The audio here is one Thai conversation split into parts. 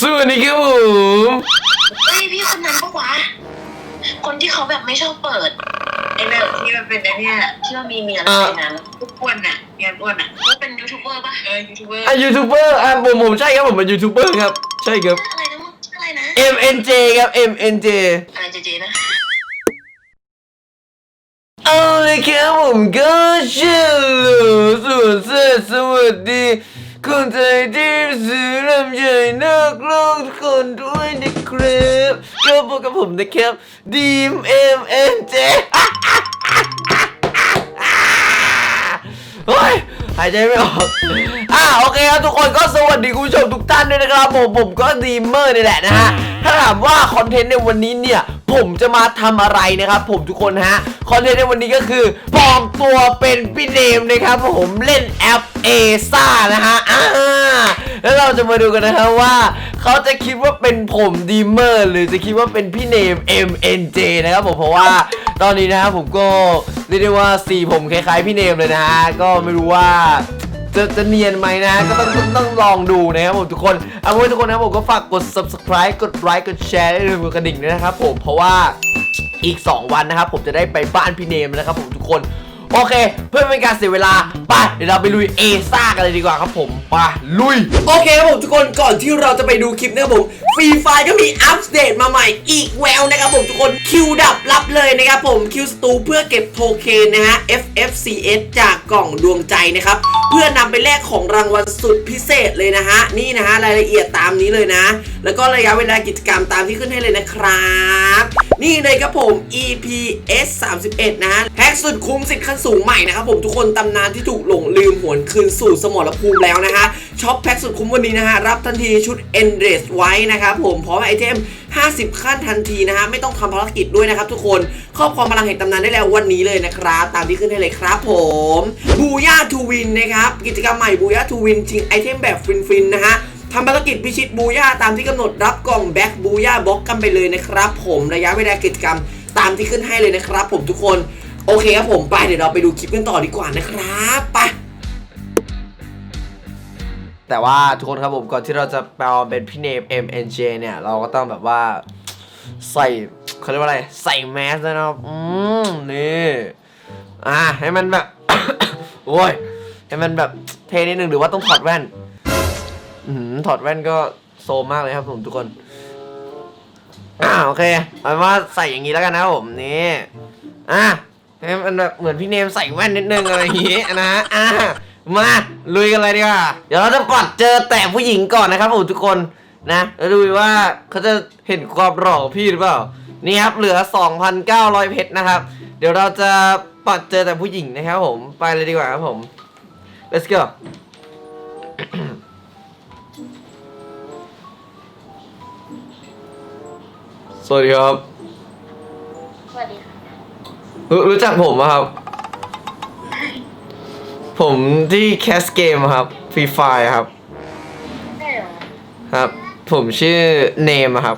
สวัสดีครับผมเฮ้ยพี่คนนั้นปะวะคนที่เขาแบบไม่ชอบเปิดไอ้แบบที่มันเป็นไอ้เนี่ยที่มันมีเมียอะไรนะทุกคนน่ะเมียอ้วนอะเขาเป็นยูทูบเบอร์ปะเออยูทูบเบอร์อะยูทูบเบอร์อะผมผมใช่ครับผมเป็นยูทูบเบอร์ครับ ใช่ครับ อะไรนะมึงชื่ออะไรนะ MNJ ครับ MNJ อะไรเจเจนะเอาเลยครับผมก็เชื่อส่วนเสื้อสวัสดี คนไทยที่ซื้อลำใหญ่นักโลกทุกคนด้วยนะครับก็พบกับผมนะครับดีมเอ็มเฮ้ยหายใจไม่ออกอ่าโอเคครับทุกคนก็สวัสดีคุณผู้ชมทุกท่านด้วยนะครับผมผมก็ดีมเมอร์นี่แหละนะฮะ ถ้าถามว่าคอนเทนต์ในวันนี้เนี่ย ผมจะมาทำอะไรนะครับ ผมทุกคนฮะคอนเทนต์ในวันนี้ก็คือปลอมตัวเป็นพี่เนมนะครับ ผมเล่นแอปเอซ่านะฮะอ่าแล้วเราจะมาดูกันนะครับว่า เขาจะคิดว่าเป็นผมดีเมอร์หรือจะคิดว่าเป็นพี่เนม MNJ นะครับผมเพราะว่าตอนนี้นะครับผมก็เรียกได้ว่าสีผมคล้ายๆพี่เนมเลยนะฮะก็ไม่รู้ว่า จะจะเนียนไหมนะ ก็ต้องต้องต้องลองดูนะครับผมทุกคน เอาไว้ทุกคนนะครับผมก็ฝากกด subscribe กดไลค์กดแชร์และกดกระดิ่งด้วยนะครับผมเพราะว่าอีก 2 วันนะครับ ผมจะได้ไปบ้านพี่เนมนะครับผมทุกคน โอเค เพื่อเป็นการเสียเวลา ไป เดี๋ยวเราไปลุยเอซ่ากันเลยดีกว่าครับผมไปลุย โอเคครับผมทุกคนก่อนที่เราจะไปดูคลิปนะครับผมฟรีไฟก็มีอัปเดตมาใหม่อีกแววนะครับผมทุกคนคิวดับรับ นะครับผมคิวสตูเพื่อเก็บโทเคนนะฮะ FFCS จากกล่องดวงใจนะครับ เพื่อนำไปแลกของรางวัลสุดพิเศษเลยนะฮะ นี่นะฮะรายละเอียดตามนี้เลยนะ แล้วก็ระยะเวลากิจกรรมตามที่ขึ้นให้เลยนะครับ นี่เลยครับผม EPS 31 นะฮะแพ็กสุดคุ้มสิทธิ์ขั้นสูงใหม่นะครับผมทุกคนตำนานที่ถูกหลงลืมหวนคืนสู่สมรภูมิแล้วนะฮะช็อปแพ็กสุดคุ้มวันนี้นะฮะรับทันทีชุด Endless ไว้นะครับผมพร้อมไอเทม 50 ขั้นทันทีนะฮะไม่ต้องทำภารกิจด้วยนะครับทุกคนครอบครองพลังแห่งตำนานได้แล้ววันนี้เลยนะครับตามที่ขึ้นให้เลยครับผมบูย่าทูวินนะครับกิจกรรมใหม่บูย่าทูวินชิงไอเทมแบบฟินๆนะฮะทำภารกิจพิชิตบูย่าตามที่กำหนดรับกล่องแบ็คบูย่าบล็อกกันไปเลยนะครับผมระยะเวลากิจกรรมตามที่ขึ้นให้เลยนะครับ ผมทุกคนโอเคครับผมไปเดี๋ยวเราไปดูคลิปกันต่อดีกว่านะครับไป แต่ว่าทุกคนครับผมก่อนที่เราจะแปลเป็นพี่เนม MNJ เนี่ย เราก็ต้องแบบว่าใส่เขาเรียกว่าอะไร ใส่แมสนะครับอืมนี่อ่าให้มันแบบ โอ้ยให้มันแบบเทนิดนึงหรือว่าต้องถอดแว่นอืมถอดแว่นก็โซมมากเลยครับผมทุกคนอ่าโอเคเอาเป็นว่าใส่อย่างนี้แล้วกันนะผมนี่อะให้มันแบบเหมือนพี่เนมใส่แว่นนิดนึงอะไรอย่างงี้นะอะ มาลุยกันเลยดีกว่าเดี๋ยวเราจะปัดเจอแต่ผู้หญิงก่อนนะครับผมทุกคนนะแล้วดูว่าเขาจะเห็นความหล่อของพี่หรือเปล่านี่ครับเหลือ 2,900 เพชรนะครับ เดี๋ยวเราจะปัดเจอแต่ผู้หญิงนะครับผมไปเลยดีกว่าครับผม let's go สวัสดีครับ สวัสดีค่ะรู้รู้จักผมไหมครับ ผมที่แคสเกมครับฟรีไฟครับได้เหรอครับ ผมชื่อเนมอะครับ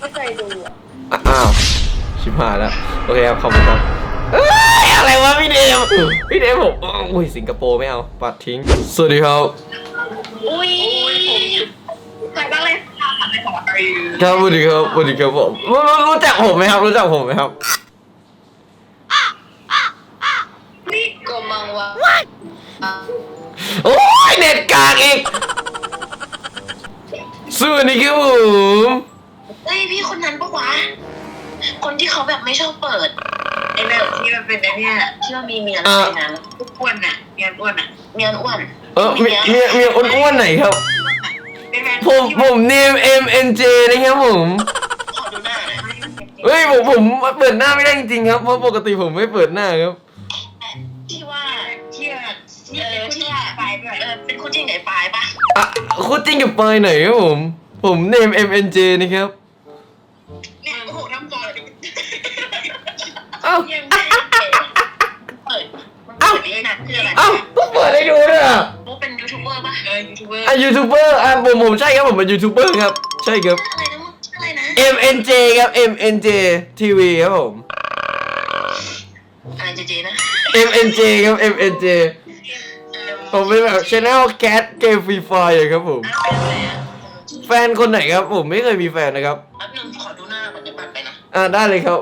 ไม่เคยดูอะอะอ้าว ชิบหายแล้ว โอเคครับ ขอบคุณครับเอ้ยอะไรวะพี่เนมพี่เนมผมอ้าวอุ้ยสิงคโปร์ไม่เอา ปัดทิ้ง สวัสดีครับ อุ้ยใครบ้างเลยค่ะในสมัยครับสวัสดีครับสวัสดีครับผมรู้รู้รู้จักผมไหมครับ รู้จักผมไหมครับากอีกสวัสดีครับผมเฮ้ยพี่คนนั้นปะวะ คนที่เขาแบบไม่ชอบเปิดไอ้แบบที่มันเป็นไอ้เนี่ยที่มันมีเมียอะไรนะทุกคนน่ะเมียอ้วนอะเมียอ้วนเออมีมีมีอ้วนๆไหนครับผมผมเนม MNJ นะครับผมขอดูหน้าหน่อย เฮ้ยผมผมเปิดหน้าไม่ได้จริงๆครับเพราะปกติผมไม่เปิดหน้าครับ ที่เออที่ว่าปลายด้วยเออเป็นคู่จริงไหนปลายปะอะคุณจริงกับปอยไหนครับผม ผมเนม MNJ นะครับเนี่ยโอ้โหทำก่อนเอ้ายังไม่เปิดมันเปิดเองนะคืออะไรเอ้าต้องเปิดให้ดูด้วยอะมุกเป็นยูทูบเบอร์ปะเออยูทูบเบอร์อะยูทูบเบอร์อะผมผมใช่ครับผมเป็นยูทูบเบอร์ครับ ใช่ครับ อะไรนะมุกอะไรนะ MNJ ครับ MNJ TV ครับผม อะไรเจเจนะ MNJ ครับ MNJ ผมเป็นแบบ channel cat เกมฟรีไฟครับผมอ้าวเป็นอะไรอะแฟนคนไหนครับ ผมไม่เคยมีแฟนนะครับ แป๊บนึงขอดูหน้าก่อนจะบัตรไปนะ อ่าได้เลยครับ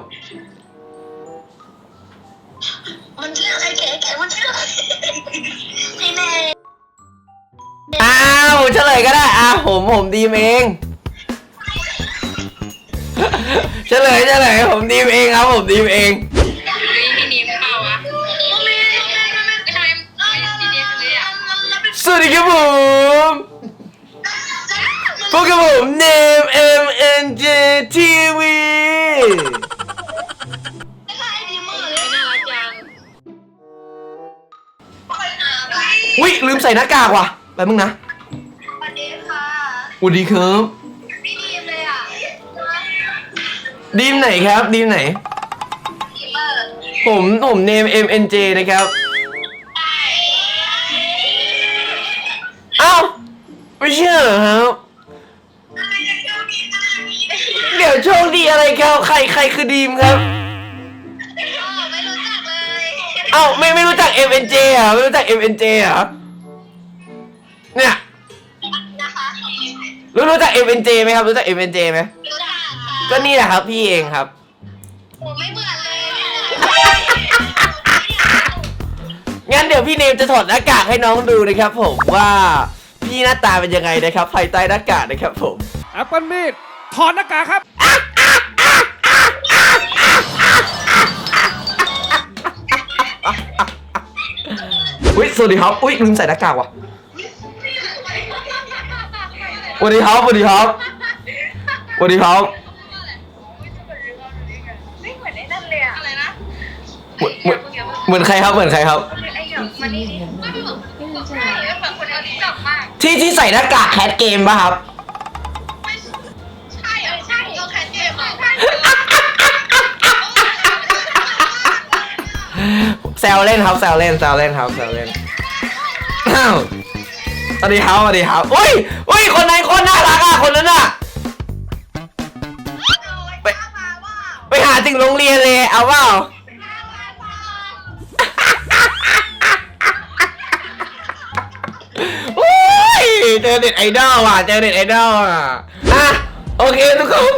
มันชื่ออะไรแกแกมันชื่ออะไรพี่เนยอ้าวเฉลยก็ได้อะผมผมดีมเอง เฉลยเฉลยผมดีมเองครับผมดีมเอง ดีครับผมพวกกับผม Name M N J TV น่ารักจังอุ้ยลืมใส่หน้ากากว่ะแป๊บมึงนะสวัสดีค่ะสวัสดีครับ พี่ดีมเลยอะดีมไหนครับ ดีมไหนพี่เปิดผมผม Name M N J นะครับ ไม่เชื่อเหรอครับเดี๋ยวโชคดีอะไรครับ ใครใครคือดีมครับ ไม่รู้จักเลยเอ้าไม่ไม่รู้จัก M N J อะไม่รู้จัก M N J อะเนี่ยนะคะรู้รู้จัก M N J ไหมครับ รู้จัก M N J ไหมรู้จักค่ะก็นี่แหละครับ พี่เองครับ ผมไม่เบื่อเลยงั้นเดี๋ยวพี่เนมจะถอดหน้ากากให้น้องดูนะครับผมว่า พี่หน้าตาเป็นยังไงนะครับ ภายใต้หน้ากากนะครับผม แอปเปิลมีดถอดหน้ากากครับ อุ้ยสวัสดีครับอุ้ยลืมใส่หน้ากากว่ะสวัสดีครับสวัสดีครับสวัสดีครับไม่เหมือนไอ้นั่นเลยอะอะไรนะเหมือนเหมือนเหมือนใครครับเหมือนใครครับไอ้แบบมันนี่ไม่เหมือน ใช่เหมือนคนเอาติ๊กต็อกมากที่ที่ใส่หน้ากากแคทเกมป่ะครับใช่เออใช่เอาแคทเกมอะใช่แซวเล่นครับแซวเล่นแซวเล่นครับแซวเล่นอ้าวสวัสดีครับสวัสดีครับอุ้ยอุ้ยคนนั้นคนน่ารักอะคนนั้นอะ ไป ไปหาถึงโรงเรียนเลยเอาเปล่า อุ้ยเจอเด็ดไอดอลว่ะเจอเด็ดไอดอลอะอะโอเคทุกคน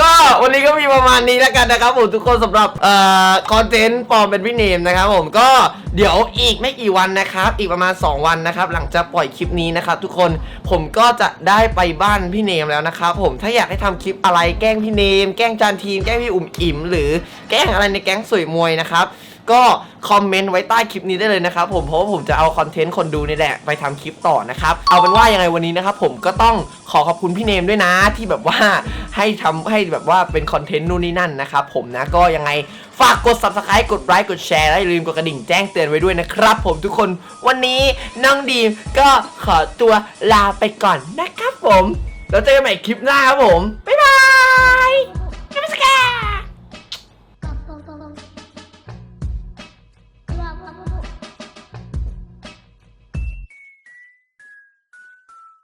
ก็วันนี้ก็มีประมาณนี้แล้วกันนะครับผมทุกคนสำหรับเอ่อคอนเทนต์ปลอมเป็นพี่เนมนะครับผมก็เดี๋ยวอีกไม่กี่วันนะครับ อีกประมาณ 2 วันนะครับ หลังจากปล่อยคลิปนี้นะครับทุกคนผมก็จะได้ไปบ้านพี่เนมแล้วนะครับผมถ้าอยากให้ทำคลิปอะไรแกล้งพี่เนม แกล้งจานทีมแกล้งพี่อุ่มอิ่มหรือแกล้งอะไรในแก๊งสวยมวยนะครับ ก็คอมเมนต์ไว้ใต้คลิปนี้ได้เลยนะครับผมเพราะว่าผมจะเอาคอนเทนต์คนดูนี่แหละไปทำคลิปต่อนะครับเอาเป็นว่ายังไงวันนี้นะครับผมก็ต้องขอขอบคุณพี่เนมด้วยนะที่แบบว่าให้ทำให้แบบว่าเป็นคอนเทนต์นู่นนี่นั่นนะครับผมนะก็ยังไงฝากกด subscribe กดไลค์กดแชร์และอย่าลืมกดกระดิ่งแจ้งเตือนไว้ด้วยนะครับ ผมทุกคนวันนี้น้องดีมก็ขอตัวลาไปก่อนนะครับผมแล้วเจอกันใหม่คลิปหน้าครับผมบ๊ายบาย